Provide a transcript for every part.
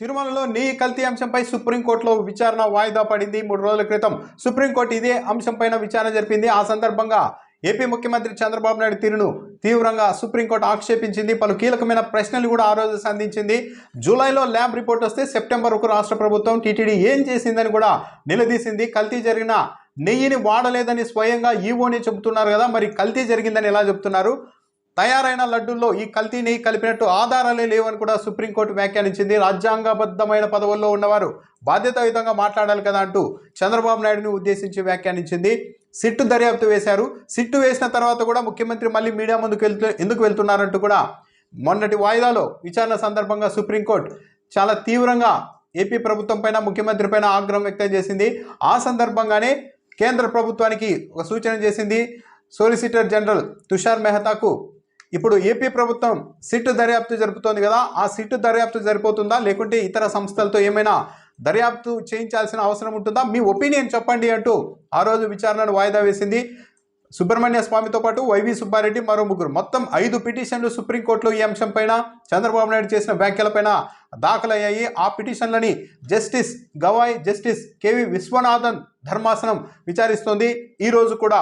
తిరుమలలో నీ కల్తీ అంశంపై సుప్రీంకోర్టులో విచారణ వాయిదా పడింది. మూడు రోజుల క్రితం సుప్రీంకోర్టు ఇదే అంశంపైన విచారణ జరిపింది. ఆ సందర్భంగా ఏపీ ముఖ్యమంత్రి చంద్రబాబు నాయుడు తీరును తీవ్రంగా సుప్రీంకోర్టు ఆక్షేపించింది. పలు కీలకమైన ప్రశ్నలు కూడా ఆ రోజు సంధించింది. జూలైలో ల్యాబ్ రిపోర్ట్ వస్తే సెప్టెంబర్ ఒక రాష్ట్ర ప్రభుత్వం టీటీడీ ఏం చేసిందని కూడా నిలదీసింది. కల్తీ జరిగిన నెయ్యిని వాడలేదని స్వయంగా ఈవోనే చెబుతున్నారు కదా. మరి కల్తీ జరిగిందని ఎలా చెబుతున్నారు? తయారైన లడ్డూల్లో ఈ కల్తీని కలిపినట్టు ఆధారాలే లేవని కూడా సుప్రీంకోర్టు వ్యాఖ్యానించింది. రాజ్యాంగబద్ధమైన పదవుల్లో ఉన్నవారు బాధ్యతాయుతంగా మాట్లాడాలి కదా అంటూ చంద్రబాబు నాయుడుని ఉద్దేశించి వ్యాఖ్యానించింది. సిట్టు దర్యాప్తు వేశారు. సిట్టు వేసిన తర్వాత కూడా ముఖ్యమంత్రి మళ్ళీ మీడియా ముందుకు వెళ్తూ ఎందుకు వెళ్తున్నారంటూ కూడా మొన్నటి వాయిదాలో విచారణ సందర్భంగా సుప్రీంకోర్టు చాలా తీవ్రంగా ఏపీ ప్రభుత్వం పైన ముఖ్యమంత్రి పైన ఆగ్రహం వ్యక్తం చేసింది. ఆ సందర్భంగానే కేంద్ర ప్రభుత్వానికి ఒక సూచన చేసింది. సోలిసిటర్ జనరల్ తుషార్ మెహతాకు ఇప్పుడు ఏపీ ప్రభుత్వం సిట్టు దర్యాప్తు జరుపుతోంది కదా ఆ సిట్టు దర్యాప్తు జరిపోతుందా? లేకుంటే ఇతర సంస్థలతో ఏమైనా దర్యాప్తు చేయించాల్సిన అవసరం ఉంటుందా? మీ ఒపీనియన్ చెప్పండి అంటూ ఆ రోజు విచారణను వాయిదా వేసింది సుబ్రహ్మణ్య స్వామితో పాటు వైవి సుబ్బారెడ్డి మరో ముగ్గురు. మొత్తం ఐదు పిటిషన్లు సుప్రీంకోర్టులో ఈ అంశంపైన చంద్రబాబు నాయుడు చేసిన వ్యాఖ్యలపైన దాఖలయ్యాయి. ఆ పిటిషన్లని justice Gavai justice KV Viswanathan ధర్మాసనం విచారిస్తోంది. ఈరోజు కూడా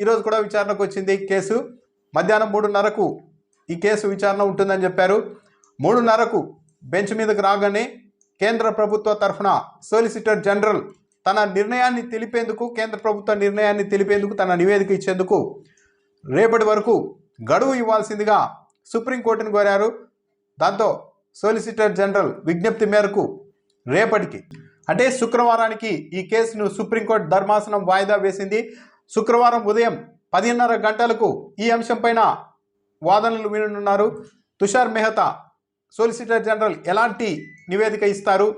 ఈరోజు కూడా విచారణకు వచ్చింది కేసు. మధ్యాహ్నం మూడున్నరకు ఈ కేసు విచారణ ఉంటుందని చెప్పారు. మూడున్నరకు బెంచ్ మీదకు రాగానే కేంద్ర ప్రభుత్వ తరఫున సోలిసిటర్ జనరల్ తన నిర్ణయాన్ని తెలిపేందుకు కేంద్ర ప్రభుత్వ నిర్ణయాన్ని తెలిపేందుకు తన నివేదిక ఇచ్చేందుకు రేపటి వరకు గడువు ఇవ్వాల్సిందిగా సుప్రీంకోర్టును కోరారు. దాంతో సోలిసిటర్ జనరల్ విజ్ఞప్తి మేరకు రేపటికి అంటే శుక్రవారానికి ఈ కేసును సుప్రీంకోర్టు ధర్మాసనం వాయిదా వేసింది. శుక్రవారం ఉదయం పదిన్నర గంటలకు ఈ అంశంపైన వాదనలు వినున్నారు తుషార్ మెహతా సోలిసిటర్ జనరల్ ఎలాంటి నివేదిక ఇస్తారు?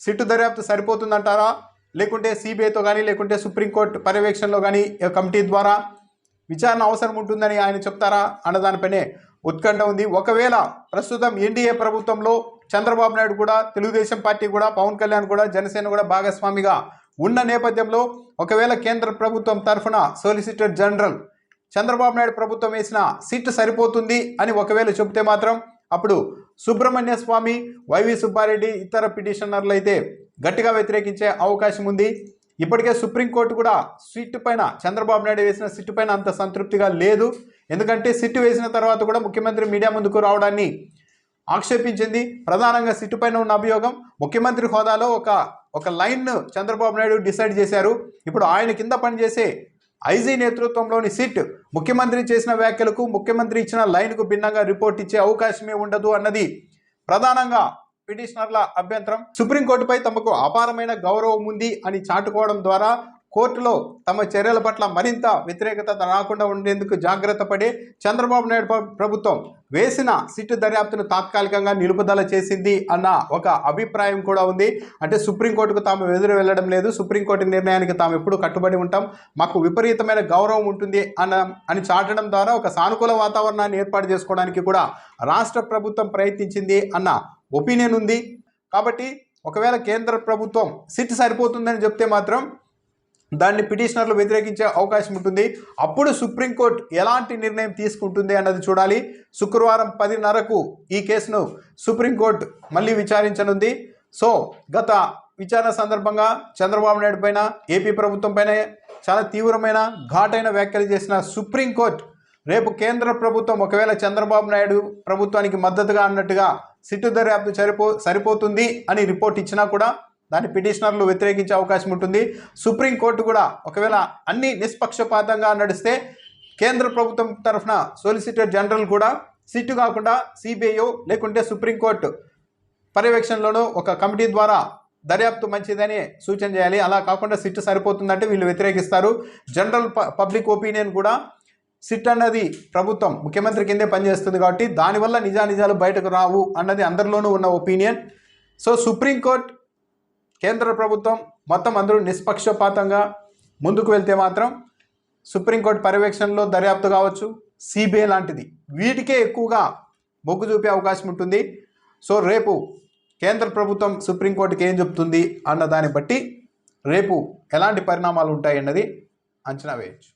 సిట్టు దర్యాప్తు సరిపోతుందంటారా? లేకుంటే సిబిఐతో కానీ లేకుంటే సుప్రీంకోర్టు పర్యవేక్షణలో కానీ కమిటీ ద్వారా విచారణ అవసరం ఉంటుందని ఆయన చెప్తారా? అన్న దానిపైనే ఉత్కంఠ ఉంది. ఒకవేళ ప్రస్తుతం ఎన్డీఏ ప్రభుత్వంలో చంద్రబాబు నాయుడు కూడా తెలుగుదేశం పార్టీ కూడా పవన్ కళ్యాణ్ కూడా జనసేన కూడా భాగస్వామిగా ఉన్న నేపథ్యంలో ఒకవేళ కేంద్ర ప్రభుత్వం తరఫున సోలిసిటర్ జనరల్ చంద్రబాబు నాయుడు ప్రభుత్వం వేసిన సిట్ సరిపోతుంది అని ఒకవేళ చెబితే మాత్రం అప్పుడు సుబ్రహ్మణ్య స్వామి వైవి సుబ్బారెడ్డి ఇతర పిటిషనర్లు అయితే గట్టిగా వ్యతిరేకించే అవకాశం ఉంది. ఇప్పటికే సుప్రీంకోర్టు కూడా సిట్టు పైన చంద్రబాబు నాయుడు వేసిన సిట్టు పైన అంత సంతృప్తిగా లేదు. ఎందుకంటే సిట్టు వేసిన తర్వాత కూడా ముఖ్యమంత్రి మీడియా ముందుకు రావడాన్ని ఆక్షేపించింది. ప్రధానంగా సిట్టు పైన ఉన్న అభియోగం ముఖ్యమంత్రి హోదాలో ఒక ఒక లైన్ను చంద్రబాబు నాయుడు డిసైడ్ చేశారు. ఇప్పుడు ఆయన కింద పనిచేసే ఐజీ నేతృత్వంలోని సిట్ ముఖ్యమంత్రి చేసిన వ్యాఖ్యలకు ముఖ్యమంత్రి ఇచ్చిన లైన్కు భిన్నంగా రిపోర్ట్ ఇచ్చే అవకాశమే ఉండదు అన్నది ప్రధానంగా పిటిషనర్ల అభ్యంతరం. సుప్రీంకోర్టుపై తమకు అపారమైన గౌరవం ఉంది అని చాటుకోవడం ద్వారా కోర్టులో తమ చర్యల పట్ల మరింత వ్యతిరేకత రాకుండా ఉండేందుకు జాగ్రత్త పడి చంద్రబాబు నాయుడు ప్రభుత్వం వేసిన సిట్టు దర్యాప్తును తాత్కాలికంగా నిలుపుదల చేసింది అన్న ఒక అభిప్రాయం కూడా ఉంది. అంటే సుప్రీంకోర్టుకు తాము ఎదురు వెళ్ళడం లేదు. సుప్రీంకోర్టు నిర్ణయానికి తాము ఎప్పుడూ కట్టుబడి ఉంటాం. మాకు విపరీతమైన గౌరవం ఉంటుంది అన్న అని చాటడం ద్వారా ఒక సానుకూల వాతావరణాన్ని ఏర్పాటు చేసుకోవడానికి కూడా రాష్ట్ర ప్రభుత్వం ప్రయత్నించింది అన్న ఒపీనియన్ ఉంది. కాబట్టి ఒకవేళ కేంద్ర ప్రభుత్వం సిట్ సరిపోతుందని చెప్తే మాత్రం దాన్ని పిటిషనర్లు వ్యతిరేకించే అవకాశం ఉంటుంది. అప్పుడు సుప్రీంకోర్టు ఎలాంటి నిర్ణయం తీసుకుంటుంది అన్నది చూడాలి. శుక్రవారం పదిన్నరకు ఈ కేసును సుప్రీంకోర్టు మళ్ళీ విచారించనుంది. సో గత విచారణ సందర్భంగా చంద్రబాబు నాయుడు పైన ఏపీ ప్రభుత్వం పైన చాలా తీవ్రమైన ఘాటైన వ్యాఖ్యలు చేసిన సుప్రీంకోర్టు రేపు కేంద్ర ప్రభుత్వం ఒకవేళ చంద్రబాబు నాయుడు ప్రభుత్వానికి మద్దతుగా అన్నట్టుగా సిట్టు దర్యాప్తు సరిపో సరిపోతుంది అని రిపోర్ట్ ఇచ్చినా కూడా దాన్ని పిటిషనర్లు వ్యతిరేకించే అవకాశం ఉంటుంది. సుప్రీంకోర్టు కూడా ఒకవేళ అన్ని నిష్పక్షపాతంగా నడిస్తే కేంద్ర ప్రభుత్వం తరఫున సోలిసిటర్ జనరల్ కూడా సిట్టు కాకుండా సిబిఐ లేకుంటే సుప్రీంకోర్టు పర్యవేక్షణలోనూ ఒక కమిటీ ద్వారా దర్యాప్తు మంచిదని సూచన చేయాలి. అలా కాకుండా సిట్ సరిపోతుందంటే వీళ్ళు వ్యతిరేకిస్తారు. జనరల్ ప- పబ్లిక్ ఒపీనియన్ కూడా సిట్ అన్నది ప్రభుత్వం ముఖ్యమంత్రి కిందే పనిచేస్తుంది కాబట్టి దానివల్ల నిజానిజాలు బయటకు రావు అన్నది అందరిలోనూ ఉన్న ఒపీనియన్ సో సుప్రీంకోర్టు కేంద్ర ప్రభుత్వం మొత్తం అందరూ నిష్పక్షపాతంగా ముందుకు వెళ్తే మాత్రం సుప్రీంకోర్టు పర్యవేక్షణలో దర్యాప్తు కావచ్చు సిబిఐ లాంటిది. వీటికే ఎక్కువగా మొగ్గు చూపే అవకాశం ఉంటుంది. సో రేపు కేంద్ర ప్రభుత్వం సుప్రీంకోర్టుకి ఏం చెప్తుంది అన్న దాన్ని బట్టి రేపు ఎలాంటి పరిణామాలు ఉంటాయి అన్నది అంచనా వేయచ్చు.